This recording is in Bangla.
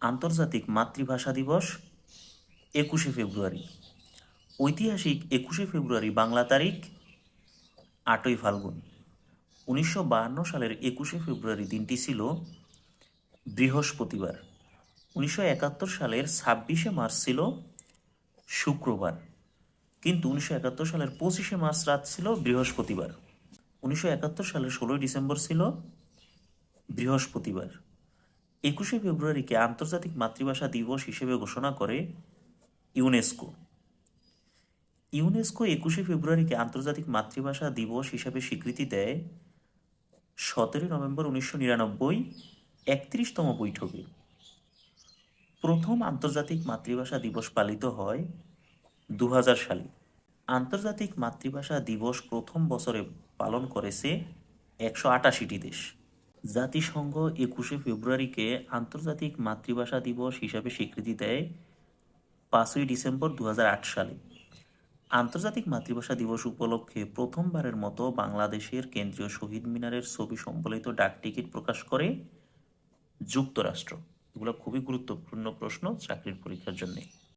আন্তর্জাতিক মাতৃভাষা দিবস, একুশে ফেব্রুয়ারি। ঐতিহাসিক একুশে ফেব্রুয়ারি বাংলা তারিখ, আটই ফাল্গুন। উনিশশো সালের একুশে ফেব্রুয়ারি দিনটি ছিল বৃহস্পতিবার। উনিশশো একাত্তর সালের ছাব্বিশে মার্চ ছিল শুক্রবার। কিন্তু উনিশশো একাত্তর সালের পঁচিশে মার্চ রাত ছিল বৃহস্পতিবার। উনিশশো একাত্তর সালের ষোলোই ডিসেম্বর ছিল বৃহস্পতিবার। একুশে ফেব্রুয়ারিকে আন্তর্জাতিক মাতৃভাষা দিবস হিসেবে ঘোষণা করে ইউনেস্কো। ইউনেস্কো একুশে ফেব্রুয়ারিকে আন্তর্জাতিক মাতৃভাষা দিবস হিসেবে স্বীকৃতি দেয় সতেরোই নভেম্বর উনিশশো নিরানব্বই, একত্রিশতম বৈঠকে। প্রথম আন্তর্জাতিক মাতৃভাষা দিবস পালিত হয় দু হাজার সালে। আন্তর্জাতিক মাতৃভাষা দিবস প্রথম বছরে পালন করেছে একশো আটাশিটি দেশ। জাতিসংঘ একুশে ফেব্রুয়ারিকে আন্তর্জাতিক মাতৃভাষা দিবস হিসাবে স্বীকৃতি দেয় পাঁচই ডিসেম্বর দু হাজার আট সালে। আন্তর্জাতিক মাতৃভাষা দিবস উপলক্ষে প্রথমবারের মতো বাংলাদেশের কেন্দ্রীয় শহীদ মিনারের ছবি সম্বলিত ডাকটিকিট প্রকাশ করে যুক্তরাষ্ট্র। এগুলো খুবই গুরুত্বপূর্ণ প্রশ্ন চাকরির পরীক্ষার জন্যে।